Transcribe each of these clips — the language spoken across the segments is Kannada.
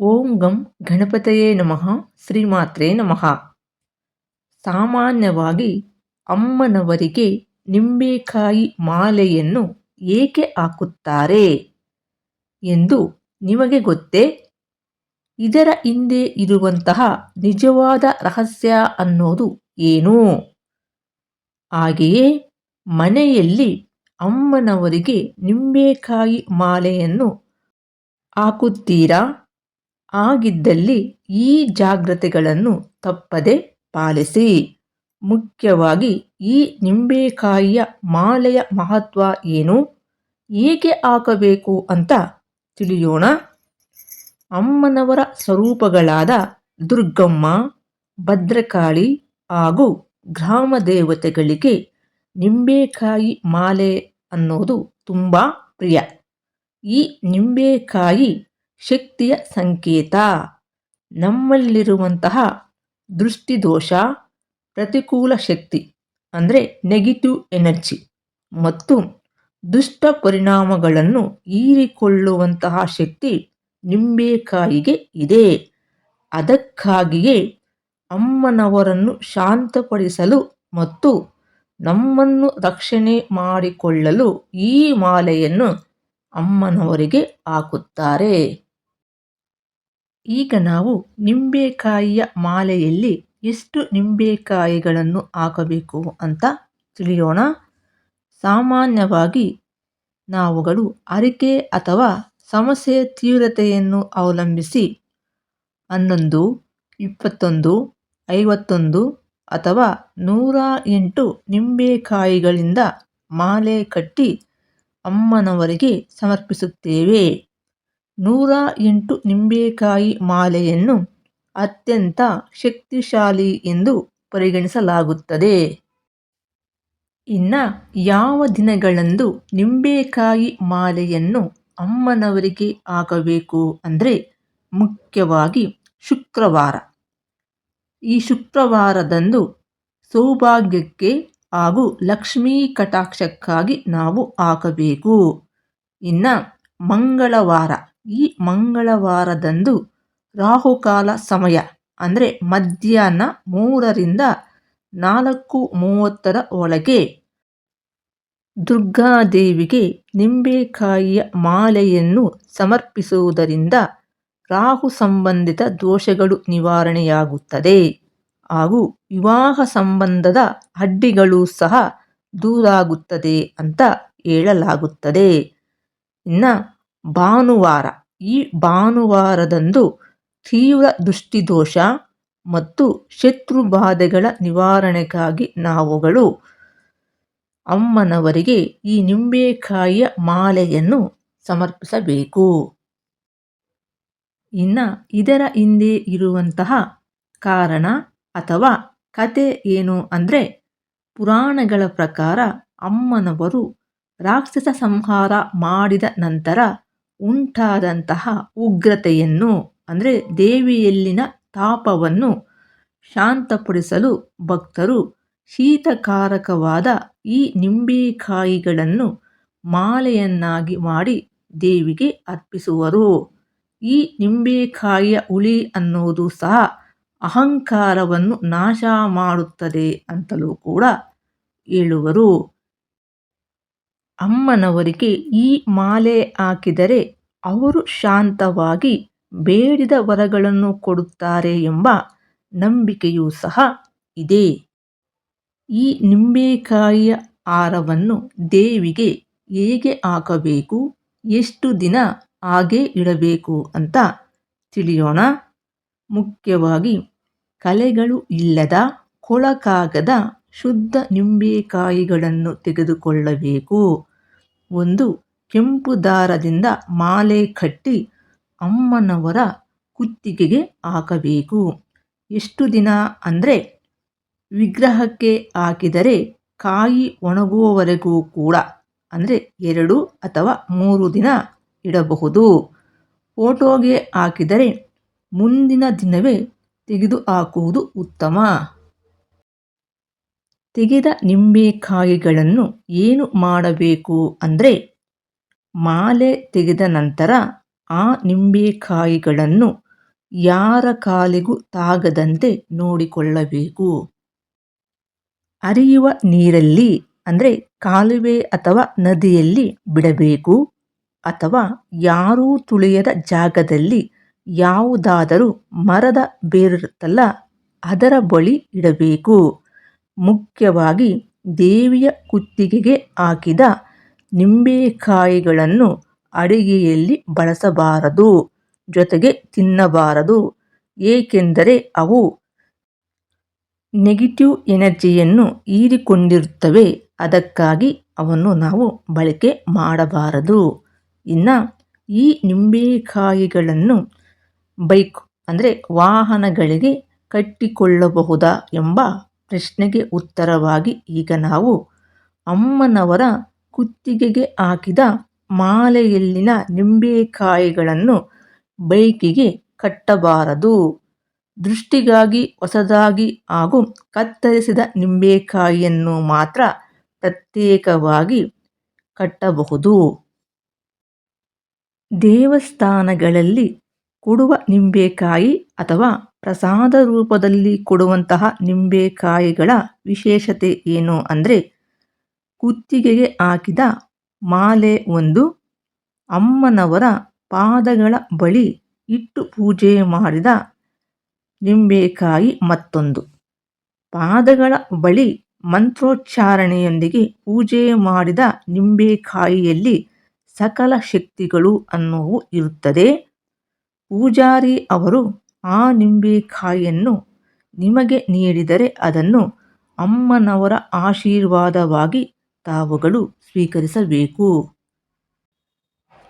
ಓಂ ಗಂ ಗಣಪತಯೇ ನಮಃ ಶ್ರೀಮಾತ್ರೇ ನಮಃ ಸಾಮಾನ್ಯವಾಗಿ ಅಮ್ಮನವರಿಗೆ ನಿಂಬೆಕಾಯಿ ಮಾಲೆಯನ್ನು ಏಕೆ ಹಾಕುತ್ತಾರೆ ಎಂದು ನಿಮಗೆ ಗೊತ್ತೇ ಇದರ ಹಿಂದೆ ಇರುವಂತಹ ನಿಜವಾದ ರಹಸ್ಯ ಅನ್ನೋದು ಏನು ಹಾಗೆಯೇ ಮನೆಯಲ್ಲಿ ಅಮ್ಮನವರಿಗೆ ನಿಂಬೆಕಾಯಿ ಮಾಲೆಯನ್ನು ಹಾಕುತ್ತೀರಾ ಆಗಿದ್ದಲ್ಲಿ ಈ ಜಾಗ್ರತೆಗಳನ್ನು ತಪ್ಪದೆ ಪಾಲಿಸಿ. ಮುಖ್ಯವಾಗಿ ಈ ನಿಂಬೆಕಾಯಿಯ ಮಾಲೆಯ ಮಹತ್ವ ಏನು? ಏಕೆ ಹಾಕಬೇಕು ಅಂತ ತಿಳಿಯೋಣ. ಅಮ್ಮನವರ ಸ್ವರೂಪಗಳಾದ ದುರ್ಗಮ್ಮ, ಭದ್ರಕಾಳಿ ಹಾಗೂ ಗ್ರಾಮ ದೇವತೆಗಳಿಗೆ ನಿಂಬೆಕಾಯಿ ಮಾಲೆ ಅನ್ನೋದು ತುಂಬ ಪ್ರಿಯ. ಈ ನಿಂಬೆಕಾಯಿ ಶಕ್ತಿಯ ಸಂಕೇತ. ನಮ್ಮಲ್ಲಿರುವಂತಹ ದೃಷ್ಟಿದೋಷ, ಪ್ರತಿಕೂಲ ಶಕ್ತಿ ಅಂದರೆ ನೆಗೆಟಿವ್ ಎನರ್ಜಿ ಮತ್ತು ದುಷ್ಟ ಪರಿಣಾಮಗಳನ್ನು ಹೀರಿಕೊಳ್ಳುವಂತಹ ಶಕ್ತಿ ನಿಂಬೆಕಾಯಿಗೆ ಇದೆ. ಅದಕ್ಕಾಗಿಯೇ ಅಮ್ಮನವರನ್ನು ಶಾಂತಪಡಿಸಲು ಮತ್ತು ನಮ್ಮನ್ನು ರಕ್ಷಣೆ ಮಾಡಿಕೊಳ್ಳಲು ಈ ಮಾಲೆಯನ್ನು ಅಮ್ಮನವರಿಗೆ ಹಾಕುತ್ತಾರೆ. ಈಗ ನಾವು ನಿಂಬೆಕಾಯಿಯ ಮಾಲೆಯಲ್ಲಿ ಎಷ್ಟು ನಿಂಬೆಕಾಯಿಗಳನ್ನು ಹಾಕಬೇಕು ಅಂತ ತಿಳಿಯೋಣ. ಸಾಮಾನ್ಯವಾಗಿ ನಾವುಗಳು ಅರಿಕೆ ಅಥವಾ ಸಮಸ್ಯೆ ತೀವ್ರತೆಯನ್ನು ಅವಲಂಬಿಸಿ ಹನ್ನೊಂದು, ಇಪ್ಪತ್ತೊಂದು, ಐವತ್ತೊಂದು ಅಥವಾ ನೂರ ಎಂಟು ನಿಂಬೆಕಾಯಿಗಳಿಂದ ಮಾಲೆ ಕಟ್ಟಿ ಅಮ್ಮನವರಿಗೆ ಸಮರ್ಪಿಸುತ್ತೇವೆ. ನೂರ ಎಂಟು ನಿಂಬೆಕಾಯಿ ಮಾಲೆಯನ್ನು ಅತ್ಯಂತ ಶಕ್ತಿಶಾಲಿ ಎಂದು ಪರಿಗಣಿಸಲಾಗುತ್ತದೆ. ಇನ್ನು ಯಾವ ದಿನಗಳಂದು ನಿಂಬೆಕಾಯಿ ಮಾಲೆಯನ್ನು ಅಮ್ಮನವರಿಗೆ ಹಾಕಬೇಕು ಅಂದರೆ ಮುಖ್ಯವಾಗಿ ಶುಕ್ರವಾರ. ಈ ಶುಕ್ರವಾರದಂದು ಸೌಭಾಗ್ಯಕ್ಕೆ ಹಾಗೂ ಲಕ್ಷ್ಮೀ ಕಟಾಕ್ಷಕ್ಕಾಗಿ ನಾವು ಹಾಕಬೇಕು ಇನ್ನು ಮಂಗಳವಾರ. ಈ ಮಂಗಳವಾರದಂದು ರಾಹುಕಾಲ ಸಮಯ ಅಂದರೆ ಮಧ್ಯಾಹ್ನ ಮೂರರಿಂದ ನಾಲ್ಕು ಮೂವತ್ತರ ಒಳಗೆ ದುರ್ಗಾದೇವಿಗೆ ನಿಂಬೆಕಾಯಿಯ ಮಾಲೆಯನ್ನು ಸಮರ್ಪಿಸುವುದರಿಂದ ರಾಹು ಸಂಬಂಧಿತ ದೋಷಗಳು ನಿವಾರಣೆಯಾಗುತ್ತದೆ. ಹಾಗೂ ವಿವಾಹ ಸಂಬಂಧದ ಅಡ್ಡಿಗಳು ಸಹ ದೂರಾಗುತ್ತದೆ ಅಂತ ಹೇಳಲಾಗುತ್ತದೆ. ಇನ್ನು ಭಾನುವಾರ. ಈ ಭಾನುವಾರದಂದು ತೀವ್ರ ದೃಷ್ಟಿದೋಷ ಮತ್ತು ಶತ್ರುಬಾಧೆಗಳ ನಿವಾರಣೆಗಾಗಿ ನಾವುಗಳು ಅಮ್ಮನವರಿಗೆ ಈ ನಿಂಬೆಕಾಯಿಯ ಮಾಲೆಯನ್ನು ಸಮರ್ಪಿಸಬೇಕು. ಇನ್ನು ಇದರ ಹಿಂದೆ ಇರುವಂತಹ ಕಾರಣ ಅಥವಾ ಕತೆ ಏನು ಅಂದರೆ ಪುರಾಣಗಳ ಪ್ರಕಾರ ಅಮ್ಮನವರು ರಾಕ್ಷಸ ಸಂಹಾರ ಮಾಡಿದ ನಂತರ ಉಂಟಾದಂತಹ ಉಗ್ರತೆಯನ್ನು, ಅಂದರೆ ದೇವಿಯಲ್ಲಿನ ತಾಪವನ್ನು ಶಾಂತಪಡಿಸಲು ಭಕ್ತರು ಶೀತಕಾರಕವಾದ ಈ ನಿಂಬೆಕಾಯಿಗಳನ್ನು ಮಾಲೆಯನ್ನಾಗಿ ಮಾಡಿ ದೇವಿಗೆ ಅರ್ಪಿಸುವರು. ಈ ನಿಂಬೆಕಾಯಿಯ ಹುಳಿ ಅನ್ನೋದು ಸಹ ಅಹಂಕಾರವನ್ನು ನಾಶ ಮಾಡುತ್ತದೆ ಅಂತಲೂ ಕೂಡ ಹೇಳುವರು. ಅಮ್ಮನವರಿಗೆ ಈ ಮಾಲೆ ಹಾಕಿದರೆ ಅವರು ಶಾಂತವಾಗಿ ಬೇಡಿದ ವರಗಳನ್ನು ಕೊಡುತ್ತಾರೆ ಎಂಬ ನಂಬಿಕೆಯೂ ಸಹ ಇದೆ. ಈ ನಿಂಬೆಕಾಯಿಯ ಹಾರವನ್ನು ದೇವಿಗೆ ಹೇಗೆ ಹಾಕಬೇಕು, ಎಷ್ಟು ದಿನ ಹಾಗೆ ಇಡಬೇಕು ಅಂತ ತಿಳಿಯೋಣ. ಮುಖ್ಯವಾಗಿ ಕಲೆಗಳು ಇಲ್ಲದ ಕೊಳಕಾಗದ ಶುದ್ಧ ನಿಂಬೆಕಾಯಿಗಳನ್ನು ತೆಗೆದುಕೊಳ್ಳಬೇಕು. ಒಂದು ಕೆಂಪು ದಾರದಿಂದ ಮಾಲೆ ಕಟ್ಟಿ ಅಮ್ಮನವರ ಕುತ್ತಿಗೆಗೆ ಹಾಕಬೇಕು. ಎಷ್ಟು ದಿನ ಅಂದರೆ ವಿಗ್ರಹಕ್ಕೆ ಹಾಕಿದರೆ ಕಾಯಿ ಒಣಗುವವರೆಗೂ ಕೂಡ ಅಂದರೆ ಎರಡು ಅಥವಾ ಮೂರು ದಿನ ಇಡಬಹುದು. ಫೋಟೋಗೆ ಹಾಕಿದರೆ ಮುಂದಿನ ದಿನವೇ ತೆಗೆದು ಹಾಕುವುದು ಉತ್ತಮ. ತೆಗೆದ ನಿಂಬೆಕಾಯಿಗಳನ್ನು ಏನು ಮಾಡಬೇಕು ಅಂದರೆ ಮಾಲೆ ತೆಗೆದ ನಂತರ ಆ ನಿಂಬೆಕಾಯಿಗಳನ್ನು ಯಾರ ಕಾಲಿಗೂ ತಾಗದಂತೆ ನೋಡಿಕೊಳ್ಳಬೇಕು. ಹರಿಯುವ ನೀರಲ್ಲಿ ಅಂದರೆ ಕಾಲುವೆ ಅಥವಾ ನದಿಯಲ್ಲಿ ಬಿಡಬೇಕು ಅಥವಾ ಯಾರೂ ತುಳಿಯದ ಜಾಗದಲ್ಲಿ ಯಾವುದಾದರೂ ಮರದ ಬೇರಿರುತ್ತಲ್ಲ ಅದರ ಬಳಿ ಇಡಬೇಕು. ಮುಖ್ಯವಾಗಿ ದೇವಿಯ ಕುತ್ತಿಗೆಗೆ ಹಾಕಿದ ನಿಂಬೆಕಾಯಿಗಳನ್ನು ಅಡಿಗೆಯಲ್ಲಿ ಬಳಸಬಾರದು, ಜೊತೆಗೆ ತಿನ್ನಬಾರದು. ಏಕೆಂದರೆ ಅವು ನೆಗೆಟಿವ್ ಎನರ್ಜಿಯನ್ನು ಹೀರಿಕೊಂಡಿರುತ್ತವೆ. ಅದಕ್ಕಾಗಿ ಅವನ್ನು ನಾವು ಬಳಕೆ ಮಾಡಬಾರದು. ಇನ್ನು ಈ ನಿಂಬೆಕಾಯಿಗಳನ್ನು ಬೈಕ್ ಅಂದರೆ ವಾಹನಗಳಿಗೆ ಕಟ್ಟಿಕೊಳ್ಳಬಹುದಾ ಎಂಬ ಪ್ರಶ್ನೆಗೆ ಉತ್ತರವಾಗಿ ಈಗ ನಾವು ಅಮ್ಮನವರ ಕುತ್ತಿಗೆಗೆ ಹಾಕಿದ ಮಾಲೆಯಲ್ಲಿನ ನಿಂಬೆಕಾಯಿಗಳನ್ನು ಬೈಕಿಗೆ ಕಟ್ಟಬಾರದು. ದೃಷ್ಟಿಗಾಗಿ ಹೊಸದಾಗಿ ಹಾಗೂ ಕತ್ತರಿಸಿದ ನಿಂಬೆಕಾಯಿಯನ್ನು ಮಾತ್ರ ಪ್ರತ್ಯೇಕವಾಗಿ ಕಟ್ಟಬಹುದು. ದೇವಸ್ಥಾನಗಳಲ್ಲಿ ಕೊಡುವ ನಿಂಬೆಕಾಯಿ ಅಥವಾ ಪ್ರಸಾದ ರೂಪದಲ್ಲಿ ಕೊಡುವಂತಹ ನಿಂಬೆಕಾಯಿಗಳ ವಿಶೇಷತೆ ಏನು ಅಂದರೆ ಕುತ್ತಿಗೆಗೆ ಹಾಕಿದ ಮಾಲೆ ಒಂದು ಅಮ್ಮನವರ ಪಾದಗಳ ಬಳಿ ಇಟ್ಟು ಪೂಜೆ ಮಾಡಿದ ನಿಂಬೆಕಾಯಿ ಮತ್ತೊಂದು. ಪಾದಗಳ ಬಳಿ ಮಂತ್ರೋಚ್ಚಾರಣೆಯೊಂದಿಗೆ ಪೂಜೆ ಮಾಡಿದ ನಿಂಬೆಕಾಯಿಯಲ್ಲಿ ಸಕಲ ಶಕ್ತಿಗಳು ಅನ್ನುವು ಇರುತ್ತದೆ. ಪೂಜಾರಿ ಅವರು ಆ ನಿಂಬೆಕಾಯಿಯನ್ನು ನಿಮಗೆ ನೀಡಿದರೆ ಅದನ್ನು ಅಮ್ಮನವರ ಆಶೀರ್ವಾದವಾಗಿ ತಾವುಗಳು ಸ್ವೀಕರಿಸಬೇಕು.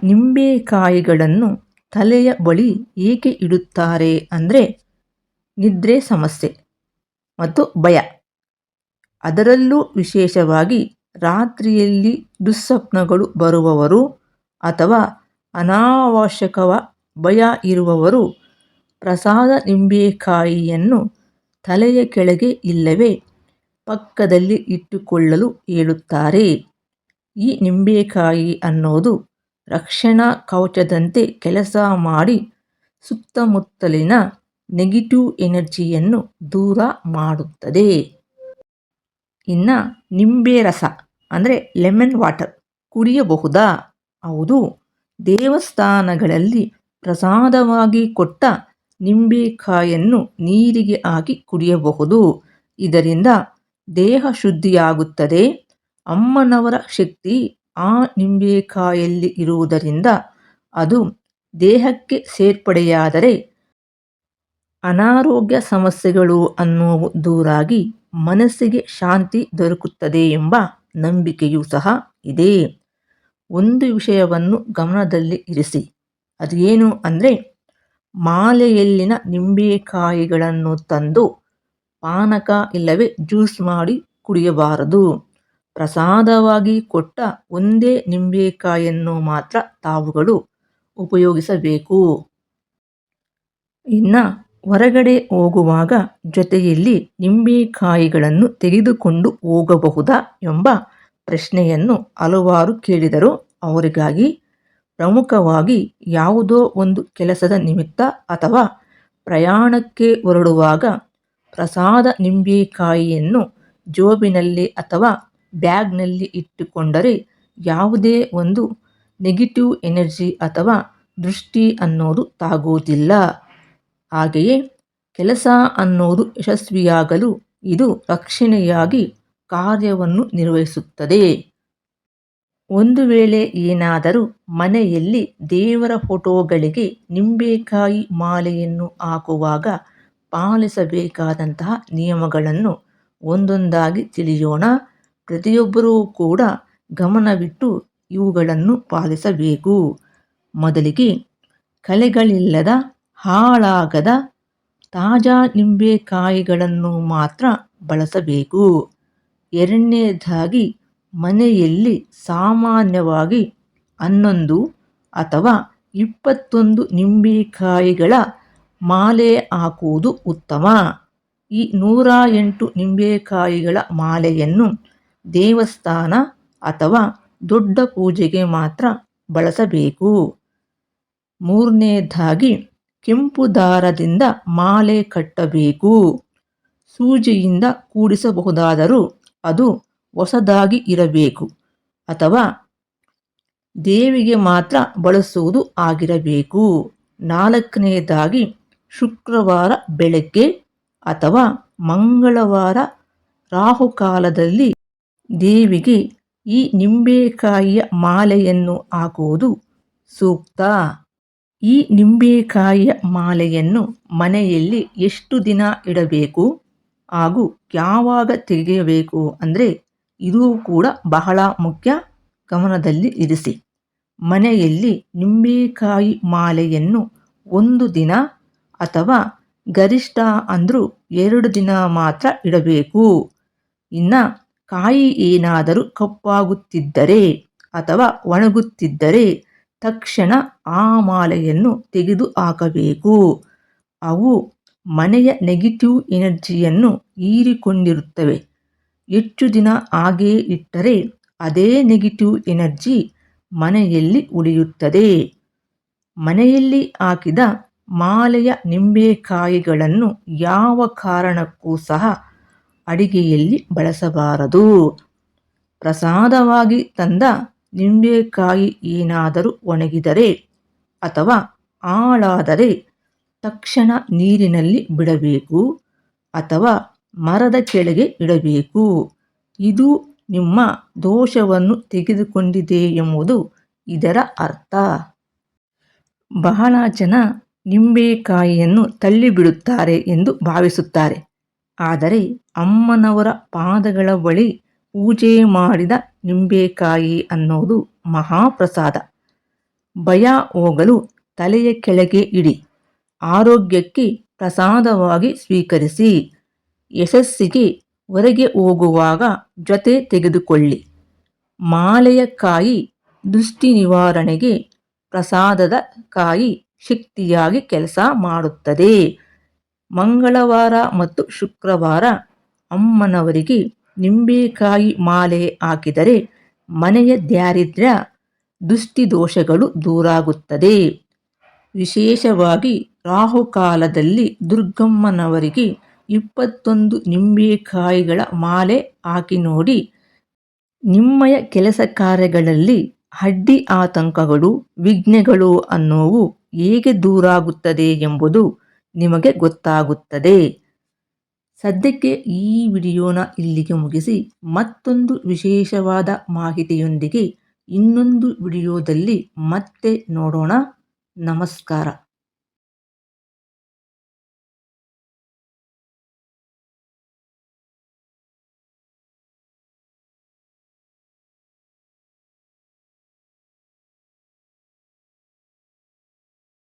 ನಿಂಬೆಕಾಯಿಗಳನ್ನು ತಲೆಯ ಬಳಿ ಏಕೆ ಇಡುತ್ತಾರೆ ಅಂದರೆ ನಿದ್ರೆ ಸಮಸ್ಯೆ ಮತ್ತು ಭಯ. ಅದರಲ್ಲೂ ವಿಶೇಷವಾಗಿ ರಾತ್ರಿಯಲ್ಲಿ ದುಸ್ವಪ್ನಗಳು ಬರುವವರು ಅಥವಾ ಅನಾವಶ್ಯಕವ ಭಯ ಇರುವವರು ಪ್ರಸಾದ ನಿಂಬೆಕಾಯಿಯನ್ನು ತಲೆಯ ಕೆಳಗೆ ಇಲ್ಲವೇ ಪಕ್ಕದಲ್ಲಿ ಇಟ್ಟುಕೊಳ್ಳಲು ಹೇಳುತ್ತಾರೆ ಈ ನಿಂಬೆಕಾಯಿ ಅನ್ನೋದು ರಕ್ಷಣಾ ಕವಚದಂತೆ ಕೆಲಸ ಮಾಡಿ ಸುತ್ತಮುತ್ತಲಿನ ನೆಗೆಟಿವ್ ಎನರ್ಜಿಯನ್ನು ದೂರ ಮಾಡುತ್ತದೆ. ಇನ್ನು ನಿಂಬೆ ರಸ ಅಂದರೆ ಲೆಮನ್ ವಾಟರ್ ಕುಡಿಯಬಹುದಾ? ಹೌದು, ದೇವಸ್ಥಾನಗಳಲ್ಲಿ ಪ್ರಸಾದವಾಗಿ ಕೊಟ್ಟ ನಿಂಬೆಕಾಯನ್ನು ನೀರಿಗೆ ಹಾಕಿ ಕುಡಿಯಬಹುದು. ಇದರಿಂದ ದೇಹ ಶುದ್ಧಿಯಾಗುತ್ತದೆ. ಅಮ್ಮನವರ ಶಕ್ತಿ ಆ ನಿಂಬೆಕಾಯಲ್ಲಿ ಇರುವುದರಿಂದ ಅದು ದೇಹಕ್ಕೆ ಸೇರ್ಪಡೆಯಾದರೆ ಅನಾರೋಗ್ಯ ಸಮಸ್ಯೆಗಳು ಅನ್ನುವು ದೂರಾಗಿ ಮನಸ್ಸಿಗೆ ಶಾಂತಿ ದೊರಕುತ್ತದೆ ಎಂಬ ನಂಬಿಕೆಯೂ ಸಹ ಇದೆ. ಒಂದು ವಿಷಯವನ್ನು ಗಮನದಲ್ಲಿ ಇರಿಸಿ. ಅದು ಏನು ಅಂದರೆ ಮಾಲೆಯಲ್ಲಿನ ನಿಂಬೆಕಾಯಿಗಳನ್ನು ತಂದು ಪಾನಕ ಇಲ್ಲವೇ ಜ್ಯೂಸ್ ಮಾಡಿ ಕುಡಿಯಬಾರದು. ಪ್ರಸಾದವಾಗಿ ಕೊಟ್ಟ ಒಂದೇ ನಿಂಬೆಕಾಯಿಯನ್ನು ಮಾತ್ರ ತಾವುಗಳು ಉಪಯೋಗಿಸಬೇಕು. ಇನ್ನು ಹೊರಗಡೆ ಹೋಗುವಾಗ ಜೊತೆಯಲ್ಲಿ ನಿಂಬೆಕಾಯಿಗಳನ್ನು ತೆಗೆದುಕೊಂಡು ಹೋಗಬಹುದಾ ಎಂಬ ಪ್ರಶ್ನೆಯನ್ನು ಹಲವಾರು ಕೇಳಿದರು. ಅವರಿಗಾಗಿ ಪ್ರಮುಖವಾಗಿ ಯಾವುದೋ ಒಂದು ಕೆಲಸದ ನಿಮಿತ್ತ ಅಥವಾ ಪ್ರಯಾಣಕ್ಕೆ ಹೊರಡುವಾಗ ಪ್ರಸಾದ ನಿಂಬೆಕಾಯಿಯನ್ನು ಜೋಬಿನಲ್ಲಿ ಅಥವಾ ಬ್ಯಾಗ್ನಲ್ಲಿ ಇಟ್ಟುಕೊಂಡರೆ ಯಾವುದೇ ಒಂದು ನೆಗೆಟಿವ್ ಎನರ್ಜಿ ಅಥವಾ ದೃಷ್ಟಿ ಅನ್ನೋದು ತಾಗುವುದಿಲ್ಲ. ಹಾಗೆಯೇ ಕೆಲಸ ಅನ್ನೋದು ಯಶಸ್ವಿಯಾಗಲು ಇದು ರಕ್ಷಣೆಯಾಗಿ ಕಾರ್ಯವನ್ನು ನಿರ್ವಹಿಸುತ್ತದೆ. ಒಂದು ವೇಳೆ ಏನಾದರೂ ಮನೆಯಲ್ಲಿ ದೇವರ ಫೋಟೋಗಳಿಗೆ ನಿಂಬೆಕಾಯಿ ಮಾಲೆಯನ್ನು ಹಾಕುವಾಗ ಪಾಲಿಸಬೇಕಾದಂತಹ ನಿಯಮಗಳನ್ನು ಒಂದೊಂದಾಗಿ ತಿಳಿಯೋಣ. ಪ್ರತಿಯೊಬ್ಬರೂ ಕೂಡ ಗಮನವಿಟ್ಟು ಇವುಗಳನ್ನು ಪಾಲಿಸಬೇಕು. ಮೊದಲಿಗೆ ಕಲೆಗಳಿಲ್ಲದ, ಹಾಳಾಗದ, ತಾಜಾ ನಿಂಬೆಕಾಯಿಗಳನ್ನು ಮಾತ್ರ ಬಳಸಬೇಕು. ಎರಡನೇದಾಗಿ ಮನೆಯಲ್ಲಿ ಸಾಮಾನ್ಯವಾಗಿ ಹನ್ನೊಂದು ಅಥವಾ ಇಪ್ಪತ್ತೊಂದು ನಿಂಬೆಕಾಯಿಗಳ ಮಾಲೆ ಹಾಕುವುದು ಉತ್ತಮ. ಈ ನೂರ ಎಂಟು ನಿಂಬೆಕಾಯಿಗಳ ಮಾಲೆಯನ್ನು ದೇವಸ್ಥಾನ ಅಥವಾ ದೊಡ್ಡ ಪೂಜೆಗೆ ಮಾತ್ರ ಬಳಸಬೇಕು. ಮೂರನೇದಾಗಿ, ಕೆಂಪು ದಾರದಿಂದ ಮಾಲೆ ಕಟ್ಟಬೇಕು. ಸೂಜಿಯಿಂದ ಕೂಡಿಸಬಹುದಾದರೂ ಅದು ಹೊಸದಾಗಿ ಇರಬೇಕು ಅಥವಾ ದೇವಿಗೆ ಮಾತ್ರ ಬಳಸುವುದು ಆಗಿರಬೇಕು. ನಾಲ್ಕನೆಯದಾಗಿ ಶುಕ್ರವಾರ ಬೆಳಗ್ಗೆ ಅಥವಾ ಮಂಗಳವಾರ ರಾಹುಕಾಲದಲ್ಲಿ ದೇವಿಗೆ ಈ ನಿಂಬೆಕಾಯಿಯ ಮಾಲೆಯನ್ನು ಹಾಕುವುದು ಸೂಕ್ತ. ಈ ನಿಂಬೆಕಾಯಿಯ ಮಾಲೆಯನ್ನು ಮನೆಯಲ್ಲಿ ಎಷ್ಟು ದಿನ ಇಡಬೇಕು ಹಾಗೂ ಯಾವಾಗ ತೆಗೆಯಬೇಕು ಅಂದರೆ ಇದು ಕೂಡ ಬಹಳ ಮುಖ್ಯ ಗಮನದಲ್ಲಿ ಇರಿಸಿ. ಮನೆಯಲ್ಲಿ ನಿಂಬೆಕಾಯಿ ಮಾಲೆಯನ್ನು ಒಂದು ದಿನ ಅಥವಾ ಗರಿಷ್ಠ ಅಂದರೂ ಎರಡು ದಿನ ಮಾತ್ರ ಇಡಬೇಕು. ಇನ್ನು ಕಾಯಿ ಏನಾದರೂ ಕಪ್ಪಾಗುತ್ತಿದ್ದರೆ ಅಥವಾ ಒಣಗುತ್ತಿದ್ದರೆ ತಕ್ಷಣ ಆ ಮಾಲೆಯನ್ನು ತೆಗೆದು ಹಾಕಬೇಕು. ಅವು ಮನೆಯ ನೆಗೆಟಿವ್ ಎನರ್ಜಿಯನ್ನು ಹೀರಿಕೊಂಡಿರುತ್ತವೆ. ಹೆಚ್ಚು ದಿನ ಹಾಗೇ ಇಟ್ಟರೆ ಅದೇ ನೆಗೆಟಿವ್ ಎನರ್ಜಿ ಮನೆಯಲ್ಲಿ ಉಳಿಯುತ್ತದೆ. ಮನೆಯಲ್ಲಿ ಹಾಕಿದ ಮಾಲೆಯ ನಿಂಬೆಕಾಯಿಗಳನ್ನು ಯಾವ ಕಾರಣಕ್ಕೂ ಸಹ ಅಡಿಗೆಯಲ್ಲಿ ಬಳಸಬಾರದು. ಪ್ರಸಾದವಾಗಿ ತಂದ ನಿಂಬೆಕಾಯಿ ಏನಾದರೂ ಒಣಗಿದರೆ ಅಥವಾ ಹಾಳಾದರೆ ತಕ್ಷಣ ನೀರಿನಲ್ಲಿ ಬಿಡಬೇಕು ಅಥವಾ ಮರದ ಕೆಳಗೆ ಇಡಬೇಕು. ಇದು ನಿಮ್ಮ ದೋಷವನ್ನು ತೆಗೆದುಕೊಂಡಿದೆ ಎಂಬುದು ಇದರ ಅರ್ಥ. ಬಹಳ ಜನ ನಿಂಬೆಕಾಯಿಯನ್ನು ತಳ್ಳಿಬಿಡುತ್ತಾರೆ ಎಂದು ಭಾವಿಸುತ್ತಾರೆ. ಆದರೆ ಅಮ್ಮನವರ ಪಾದಗಳ ಬಳಿ ಪೂಜೆ ಮಾಡಿದ ನಿಂಬೆಕಾಯಿ ಅನ್ನೋದು ಮಹಾಪ್ರಸಾದ. ಭಯ ಹೋಗಲು ತಲೆಯ ಕೆಳಗೆ ಇಡಿ. ಆರೋಗ್ಯಕ್ಕೆ ಪ್ರಸಾದವಾಗಿ ಸ್ವೀಕರಿಸಿ. ಯಶಸ್ಸಿಗೆ ಹೊರಗೆ ಹೋಗುವಾಗ ಜೊತೆ ತೆಗೆದುಕೊಳ್ಳಿ. ಮಾಲೆಯ ಕಾಯಿ ದೃಷ್ಟಿ ನಿವಾರಣೆಗೆ ಪ್ರಸಾದದ ಕಾಯಿ ಶಕ್ತಿಯಾಗಿ ಕೆಲಸ ಮಾಡುತ್ತದೆ. ಮಂಗಳವಾರ ಮತ್ತು ಶುಕ್ರವಾರ ಅಮ್ಮನವರಿಗೆ ನಿಂಬೆಕಾಯಿ ಮಾಲೆ ಹಾಕಿದರೆ ಮನೆಯ ದಾರಿದ್ರ್ಯ, ದುಷ್ಟಿದೋಷಗಳು ದೂರಾಗುತ್ತದೆ. ವಿಶೇಷವಾಗಿ ರಾಹುಕಾಲದಲ್ಲಿ ದುರ್ಗಮ್ಮನವರಿಗೆ ಇಪ್ಪತ್ತೊಂದು ನಿಂಬೆಕಾಯಿಗಳ ಮಾಲೆ ಹಾಕಿ ನೋಡಿ. ನಿಮ್ಮಯ ಕೆಲಸ ಕಾರ್ಯಗಳಲ್ಲಿ ಅಡ್ಡಿ ಆತಂಕಗಳು, ವಿಘ್ನೆಗಳು ಅನ್ನೋವು ಹೇಗೆ ದೂರಾಗುತ್ತದೆ ಎಂಬುದು ನಿಮಗೆ ಗೊತ್ತಾಗುತ್ತದೆ. ಸದ್ಯಕ್ಕೆ ಈ ವಿಡಿಯೋನ ಇಲ್ಲಿಗೆ ಮುಗಿಸಿ, ಮತ್ತೊಂದು ವಿಶೇಷವಾದ ಮಾಹಿತಿಯೊಂದಿಗೆ ಇನ್ನೊಂದು ವಿಡಿಯೋದಲ್ಲಿ ಮತ್ತೆ ನೋಡೋಣ. ನಮಸ್ಕಾರ.